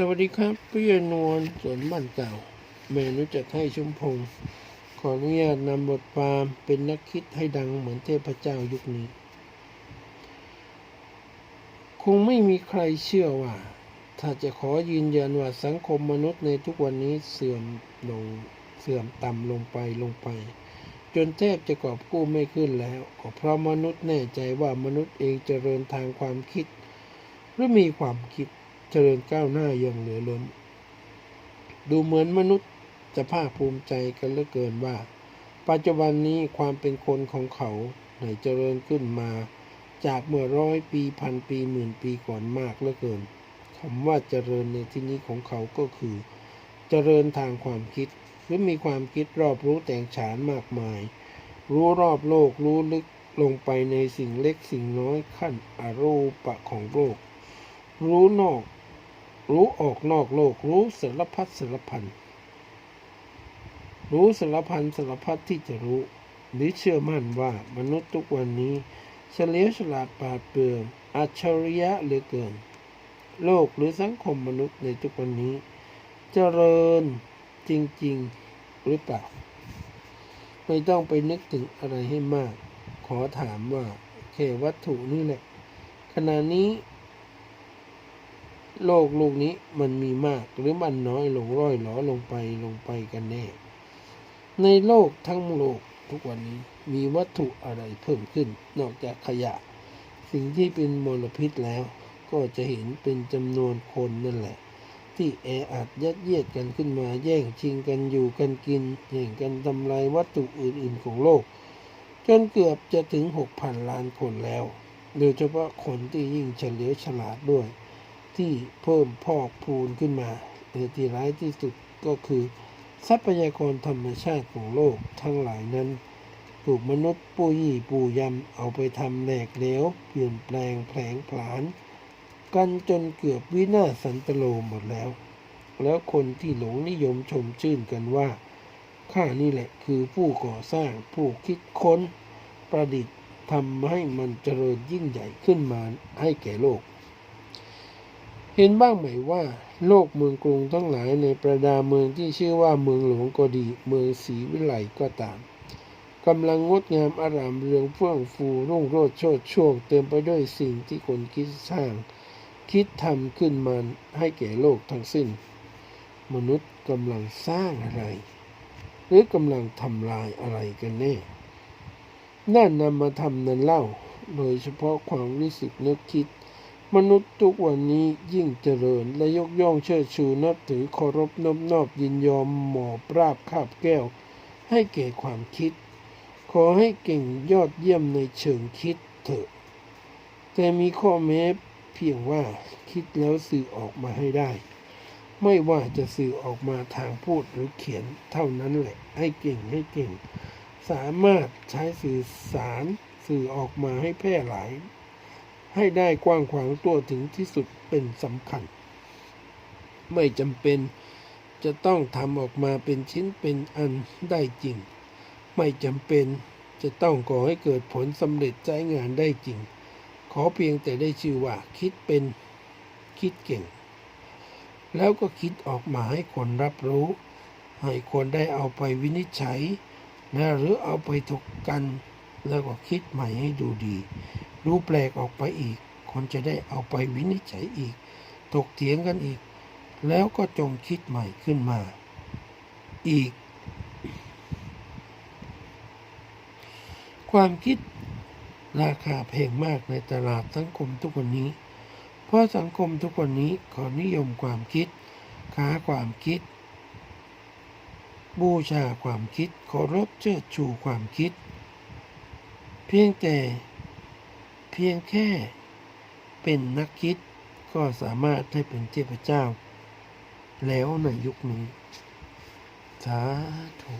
สวัสดีครับพี่นวลสวนบ้านเก่าเมนูจัดให้ชุมพงศ์ขออนุญาตนำบทความเป็นนักคิดให้ดังเหมือนเทพเจ้ายุคนี้ คงไม่มีใครเชื่อว่า ถ้าจะขอยืนยันว่าสังคมมนุษย์ในทุกวันนี้เสื่อมลงเสื่อมต่ำลงไปลงไป จนแทบจะกอบกู้ไม่ขึ้นแล้วก็เพราะมนุษย์แน่ใจว่ามนุษย์เองเจริญทางความคิด หรือมีความคิด เจริญก้าวหน้าอย่างเหลือล้น ดูเหมือนมนุษย์จะภาคภูมิใจกันเหลือเกินว่า ปัจจุบันนี้ความเป็นคนของเขาได้เจริญขึ้นมา จากเมื่อร้อยปีพันปีหมื่นปีก่อนมากเหลือเกินคำว่าเจริญในที่นี้ของเขาก็คือ เจริญทางความคิด หรือมีความคิดรอบรู้แต่งฉานมากมาย รู้รอบโลกรู้ลึกลงไปในสิ่งเล็กสิ่งน้อยขั้นอรูปะของโลก รู้นอก รู้ออกนอกโลก รู้สารพัดสารพันรู้สารพันสารพัดที่จะรู้ หรือเชื่อมั่นว่ามนุษย์ทุกวันนี้เฉลียวฉลาดปราดเปรื่องอัจฉริยะเหลือเกิน โลกหรือสังคมมนุษย์ในทุกวันนี้เจริญจริง ๆ หรือเปล่า ไม่ต้องไปนึกถึงอะไรให้มาก ขอถามว่าแค่วัตถุนี่แหละขณะนี้ โลกลูกนี้มันมีมากหรือมันน้อยลงร่อยหลอลงไปลงไปกันแน่ ในโลกทั้งโลกทุกวันนี้มีวัตถุอะไรเพิ่มขึ้น นอกจากขยะ สิ่งที่เป็นมลพิษแล้ว ก็จะเห็นเป็นจำนวนคนนั่นแหละ ที่แออัดยัดเยียดกันขึ้นมาแย่งชิงกันอยู่กันกินแย่งกันทำลายวัตถุอื่นๆของโลก จนเกือบจะถึงหกพันล้านคนแล้ว โดยเฉพาะคนที่ยิ่งเฉลียวฉลาดด้วย ที่เพิ่มพอกพูนขึ้นมาแต่ที่ร้ายที่สุดก็คือ ทรัพยากรธรรมชาติของโลกทั้งหลายนั้น ถูกมนุษย์ปูยี่ปูยำเอาไปทำแหลกเหลวเปลี่ยนแปลงแผลงผลาญกันจนเกือบวินาศสันตโลหมดแล้ว แล้วคนที่หลงนิยมชมชื่นกันว่า ข้านี่แหละคือผู้ก่อสร้างผู้คิดค้นประดิษฐ์ทำให้มันเจริญยิ่งใหญ่ขึ้นมาให้แก่โลก เห็นบ้างไหมว่า โลกเมืองกรุงทั้งหลายในประดาเมืองที่ชื่อว่าเมืองหลวงก็ดี เมืองศรีวิไลก็ตามกำลังงดงามอารามเรืองเฟื่องฟูรุ่งโรจน์โชดช่วงเต็มไปด้วยสิ่งที่คนคิดสร้าง คิดทำขึ้นมาให้แก่โลกทั้งสิ้น มนุษย์กำลังสร้างอะไร หรือกำลังทำลายอะไรกันแน่นั่นนำมาทำนั้นเล่า โดยเฉพาะความรู้สึกนึกคิด มนุษย์ทุกวันนี้ยิ่งเจริญและยกย่องเชิดชูนับถือเคารพนอบนอบยินยอมหมอบราบคาบแก้ว ให้แก่ความคิด ขอให้เก่งยอดเยี่ยมในเชิงคิดเถอะ แต่มีข้อแม้เพียงว่าคิดแล้วสื่อออกมาให้ได้ ไม่ว่าจะสื่อออกมาทางพูดหรือเขียนเท่านั้นแหละ ให้เก่งให้เก่ง สามารถใช้สื่อสารสื่อออกมาให้แพร่หลาย ให้ได้กว้างขวางตัวถึงที่สุดเป็นสำคัญ ไม่จำเป็นจะต้องทำออกมาเป็นชิ้นเป็นอันได้จริง ไม่จำเป็นจะต้องก่อให้เกิดผลสำเร็จใช้งานได้จริง ขอเพียงแต่ได้ชื่อว่าคิดเป็นคิดเก่ง แล้วก็คิดออกมาให้คนรับรู้ ให้คนได้เอาไปวินิจฉัย นะหรือเอาไปถกกัน แล้วก็คิดใหม่ให้ดูดี รู้แปลกออกไปอีก คนจะได้เอาไปวินิจฉัยอีกถกเถียงกันอีก แล้วก็จงคิดใหม่ขึ้นมา อีก ความคิดราคาแพงมากในตลาดสังคมทุกวันนี้ เพราะสังคมทุกวันนี้ขานิยมความคิด ค้าความคิด บูชาความคิดเคารพเชิดชูความคิด เพียงแต่เพียงแค่เป็นนักคิดก็สามารถให้เป็นเทพเจ้า แล้วในยุคนี้ สาธุ